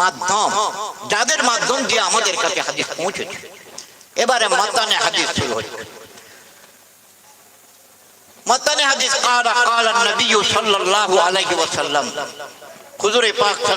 মাধ্যম, যাদের মাধ্যম দিয়ে আমাদের কাছে হাদিস পৌঁছেছে। এবারে মাতানে হাদিস শুরু হচ্ছে মাতানে হাদিস, কালা কালা নবী সাল্লাল্লাহু আলাইহি ওয়াসাল্লাম। হুজুর পাক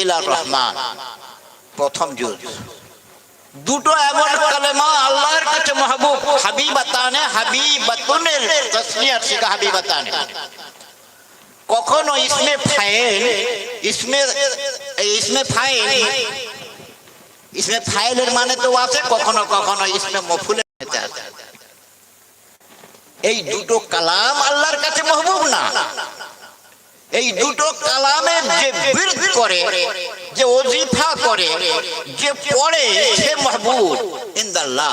ইলা রহমান। প্রথম জুজ দুটো এমন কালেমা আল্লাহর কাছে মাহবুব, হাবিবাতানে, হাবিবাতুনের তাসনিয়ার শিখা হাবিবাতানে। কখনো ইসমে ফাইল, ইসমে ইসমে ফাইল, ইসমে ফাইলের মানে তো আছে কখনো কখনো ইসমে মফুলের এই দুটো কালাম আল্লাহর কাছে মহবুব না। এই দুটো কালামের যে বিরদ করে, যে অজিফা করে, যে পড়ে সে মহবুব, ইন্দাল্লাহ।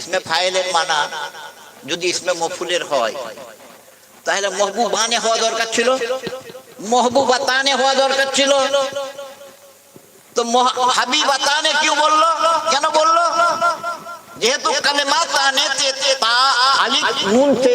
ইসমে ফাইলের মানা, যদি ইসমে মফুলের হয়, তাহলে মহবুবানে হওয়া দরকার ছিল? মহবুবাতানে হওয়া দরকার ছিল? তো হাবিবাতানে কেউ বলল? কেন বলল? যেহেতু কালেমা তানে তা আলিফ নুন সে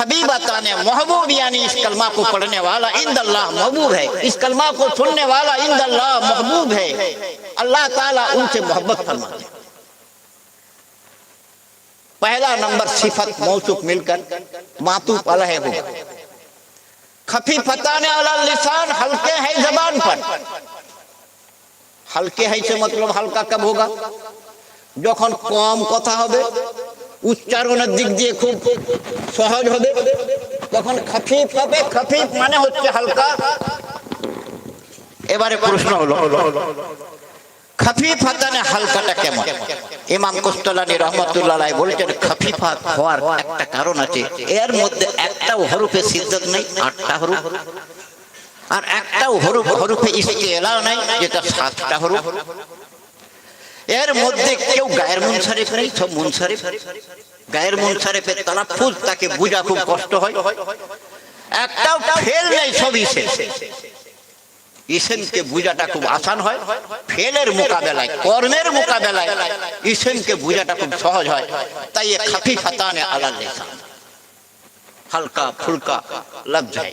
حبیب نے محبوب یعنی اس کلمہ کو پڑھنے والا اند اللہ محبوب ہے۔ اس کلمہ کو سننے والا اند اللہ محبوب ہے۔ اللہ تعالیٰ ان سے محبت فرماتے ہیں۔ پہلا نمبر صفت موسک مل کر معطوف علیہ ہوگا خفی فتانے والا لسان ہلکے ہے زبان پر۔ ہلکے ہے سے مطلب ہلکا کب ہوگا؟ جوکھن کم کتھا ہوگے؟ উচ্চারণের দিক দিয়ে খুব সহজ হবে। তখন খাফিফ হবে, খাফিফ মানে হচ্ছে হালকা। এবারে প্রশ্ন হলো, খাফিফ হাতানে হালকাটা কেমন? ইমাম কোস্তলানি রহমতুল্লাহ বলেছেন, খাফিফা হওয়ার একটা কারণ আছে। এর মধ্যে একটাও হরফে সিদ্ধত নেই, আটটা হরফ। আর একটাও হরুফ, হরুফে ইস্তেলা নাই, যেটা সাতটা হরুফ। এর মধ্যে কেউ গায়ের মন সারেফ নেই সব মন সারেফ গায়ের মন সারেফের তারা ফুল তাকে বোঝা খুব কষ্ট হয়। একটাও ফেল নেই সব ইসে ইসেনকে বোঝাটা খুব আসান হয়। ফেলের মোকাবেলায় কর্মের মোকাবেলায় ইসেনকে বোঝাটা খুব সহজ হয়। তাই খাফি ফাতানে আলাল লেসান। হালকা ফুলকা লাভ যায়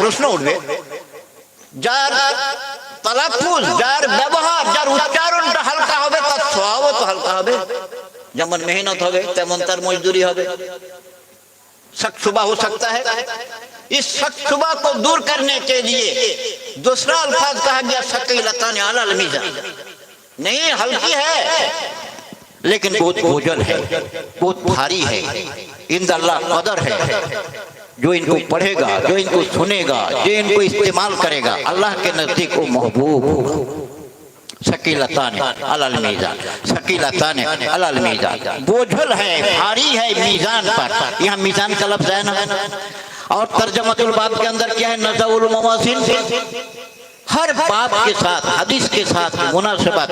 প্রশ্ন উঠবে যার তালাফুজ যার ব্যবহার، যার উচ্চারণটা হালকা হবে، তার স্বভাবও তো হালকা হবে। যেমন মেহনত হবে، তেমন তার মজদুরি হবে। شک ہو سکتا ہے اس کو دور کرنے کے لیے دوسرا الفاظ کہا گیا نہیں، ہلکی ہے، لیکن بہت ہے، بہت بھاری ہے۔ اللہ قدر ہے۔ جو ان کو پڑھے گا، جو ان کو سنے گا، جو ان کو استعمال کرے گا، اللہ کے نزدیک وہ محبوب ہوگا بوجھل ہے، بھاری ہے میزان پر۔ یہاں میزان کا لفظ ہے۔ نا اور ترجمت الباب کے اندر کیا ہے؟ نزع المواسن ہر باب کے ساتھ، حدیث کے ساتھ مناسبت۔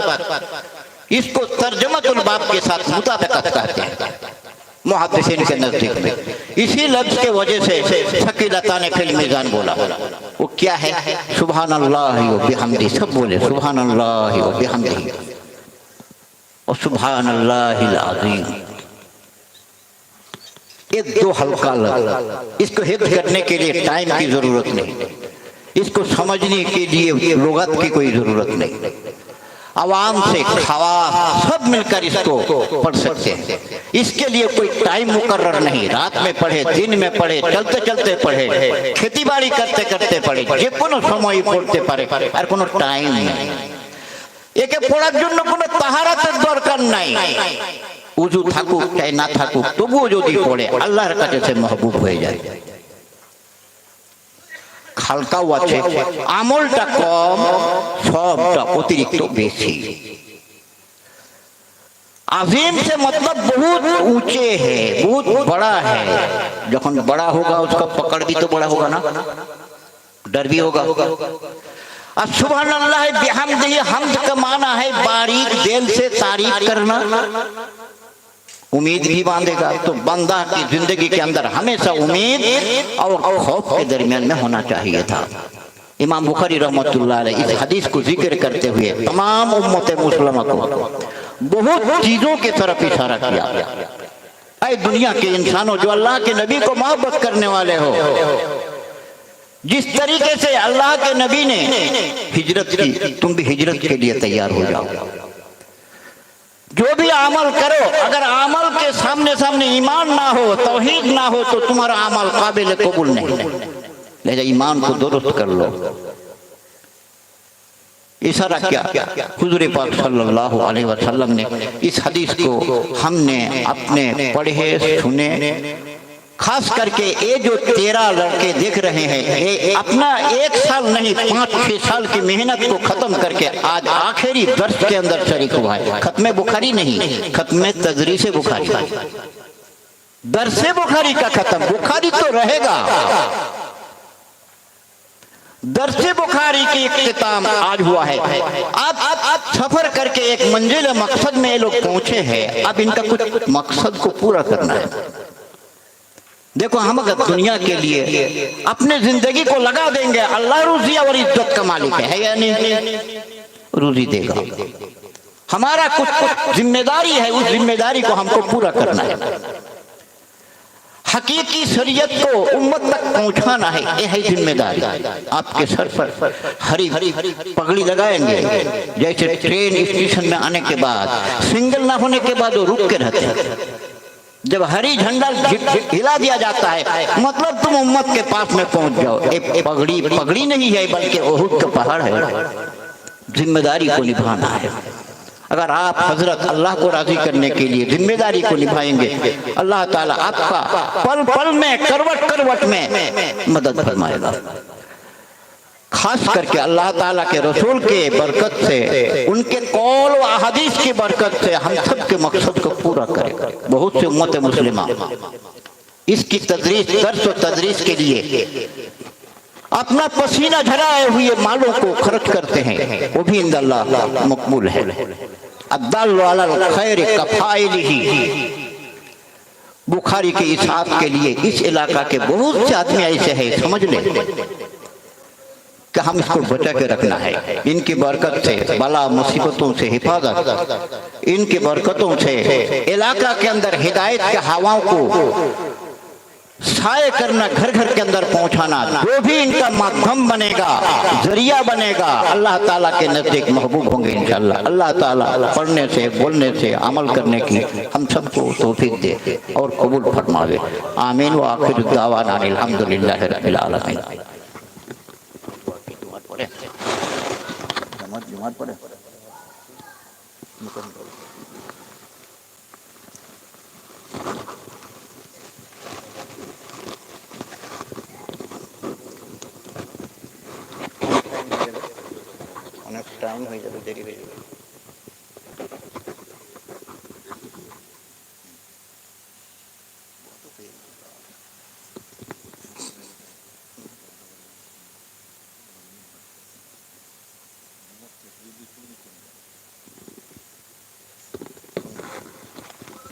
اس کو ترجمت الباب کے ساتھ مطابقت کہتے ہیں۔ محدثین کے نزدیک میں اسی لفظ کے وجہ سے شکیلتا نے فی میزان بولا۔ وہ کیا ہے؟ سبحان اللہ و بحمدی۔ سب بولے سبحان اللہ و بحمدی۔ اور سبحان اللہ العظیم۔ ایک دو حلقہ لگ۔ اس کو حفظ کرنے کے لیے ٹائم کی ضرورت نہیں۔ اس کو سمجھنے کے لیے لغت کی کوئی ضرورت نہیں۔ عوام سے خواہ سب مل کر اس کو پڑھ سکتے ہیں۔ اس کے لیے کوئی ٹائم مقرر نہیں۔ رات میں پڑھے دن میں پڑھے چلتے چلتے پڑھے۔ کھیتی باڑی کرتے کرتے پڑھے۔ یہ کنو سمعی پڑھتے پڑھے۔ اور کنو ٹائم نہیں۔ একে পড়ার জন্য কোনো তাহারাতের দরকার নাই উজু থাকুক চাই না থাকুক তবুও যদি পড়ে আল্লাহর কাছে সে মহবুব হয়ে যায় হালকাও আছে আমলটা কম، সবটা অতিরিক্ত বেশি। عظیم سے مطلب بہت اونچے ہے بہت بڑا ہے جہاں بڑا ہوگا اس کا پکڑ بھی تو بڑا ہوگا نا ڈر بھی ہوگا اب سبحان اللہ بحمد یہ حمد کا معنی ہے باریک دل سے تعریف کرنا۔ امید بھی باندھے گا تو بندہ کی زندگی کے اندر ہمیشہ امید اور خوف کے درمیان میں ہونا چاہیے تھا۔ امام بخاری رحمت اللہ علیہ اس حدیث کو ذکر کرتے ہوئے تمام امت مسلمہ کو بہت چیزوں کے طرف اشارہ کیا۔ اے دنیا کے انسانوں جو اللہ کے نبی کو محبت کرنے والے ہو، جس طریقے سے اللہ کے نبی نے ہجرت کی، تم بھی ہجرت کے لیے تیار ہو جاؤ۔ جو بھی عمل کرو، اگر عمل کے سامنے سامنے ایمان نہ ہو، توحید نہ ہو، تو تمہارا عمل قابل قبول نہیں ہے۔ لہذا ایمان کو درست کر لو۔ اشارہ کیا؟ حضور پاک صلی اللہ علیہ وسلم نے اس حدیث کو ہم نے اپنے پڑھے، سنے۔ خاص کر کے اے جو تیرہ لڑکے دیکھ رہے ہیں اپنا ایک سال نہیں، پانچ چھ سال کی محنت کو ختم کر کے آج آخری درس کے اندر شریک ہوا ہے۔ ختم بخاری نہیں، ختم تدریس بخاری۔ درس بخاری کا ختم، بخاری تو رہے گا۔ درس بخاری کی اختتام آج ہوا ہے۔ اب سفر کر کے ایک منزل مقصد میں یہ لوگ پہنچے ہیں۔ اب ان کا کچھ مقصد کو پورا کرنا ہے۔ دیکھو ہم اگر دنیا کے لیے اپنے زندگی کو لگا دیں گے، اللہ روزی اور عزت کا مالک ہے یا نہیں؟ روزی دے گا۔ ہمارا کچھ ذمہ داری ہے، اس ذمہ داری کو ہم کو پورا کرنا ہے۔ حقیقی شریعت کو امت تک پہنچانا ہے، یہ ہے ذمہ داری۔ آپ کے سر پر ہری پگڑی لگائیں گے، جیسے ٹرین اسٹیشن میں آنے کے بعد، سنگل نہ ہونے کے بعد وہ رک کے رہتے ہیں۔ جب ہری جھنڈا ہلا دیا جاتا ہے مطلب تم امت کے پاس میں پہنچ جاؤ۔ پگڑی پگڑی نہیں ہے، بلکہ اہد کا پہاڑ ہے۔ ذمہ داری کو نبھانا ہے۔ اگر آپ حضرت اللہ کو راضی کرنے کے لیے ذمہ داری کو نبھائیں گے، اللہ تعالیٰ آپ کا پل پل میں، کروٹ کروٹ میں مدد فرمائے گا۔ خاص کر کے اللہ تعالیٰ کے رسول کے برکت سے، ان کے قول و احادیث کی برکت سے ہم سب کے مقصد کو پورا کرے۔ بہت سے امت مسلمہ، اس کی تدریس، درس و تدریس کے لیے اپنا پسینہ جھرائے ہوئے مالوں کو خرچ کرتے ہیں، وہ بھی اند اللہ مقبول ہے۔ عدال والا خیر کفائل ہی۔ بخاری کے اسحاف کے لیے اس علاقہ کے بہت سے آدمی ایسے ہیں، سمجھ لیں۔ کہ ہم اس کو بچا کے رکھنا ہے۔ ان کی برکت سے، بلا مصیبتوں سے حفاظت۔ ان کی برکتوں سے۔ علاقہ کے اندر ہدایت کے ہواؤں کو سائے کرنا، گھر گھر کے اندر پہنچانا وہ بھی ان کا مادھم بنے گا، ذریعہ بنے گا، اللہ تعالیٰ کے نزدیک محبوب ہوں گے انشاءاللہ۔ اللہ تعالیٰ پڑھنے سے، بولنے سے، عمل کرنے کی ہم سب کو توفیق دے اور قبول فرما دے آمین۔ و آخر الدعوان الحمدللہ رب العالمین۔ তোমার পরে অনেক টাইম হয়ে যাবে দেরি হয়ে যাবে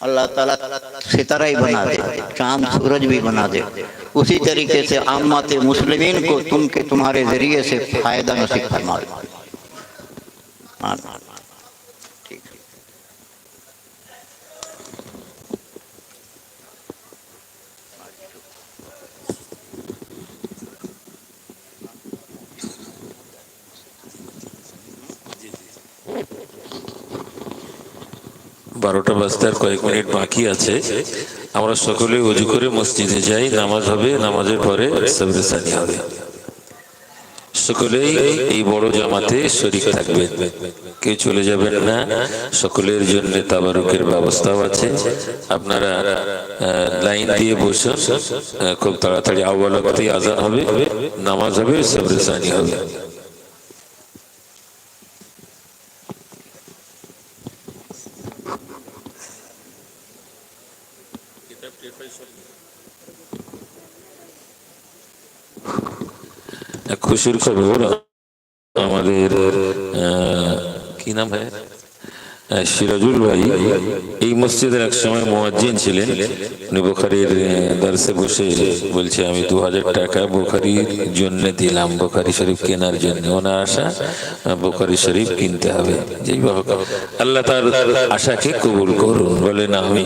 اللہ تعالیٰ ستارہ بنا دے چاند سورج بھی بنا دے اسی طریقے سے عامات مسلمین کو تم کے تمہارے ذریعے سے فائدہ نصیب فرما دے বারোটা বাজতে আর কয়েক মিনিট বাকি আছে। আমরা সকলে অজু করে মসজিদে যাই, নামাজ হবে, নামাজের পরে সানি হবে। সকলেই এই বড় জামাতে শরীক থাকবেন। কেউ চলে যাবেন না। সকলের জন্য তাবারুকের ব্যবস্থাও আছে। আপনারা লাইন দিয়ে বসুন। খুব তাড়াতাড়ি আওয়ালাতেই আজান হবে। নামাজ হবে সবরেসানি হবে। খুশির খবর আমাদের কি নাম হয় সিরাজুল ভাই এই মসজিদের এক সময় মোয়াজ্জিন ছিলেন উনি বোখারির দার্সে বসে বলছে, আমি দু হাজার টাকা বোখারির জন্য দিলাম। বোখারি শরীফ কেনার জন্য। ওনার আশা বোখারি শরীফ কিনতে হবে। যেই আল্লাহ তার আশাকে কবুল করুন। বলেন আমি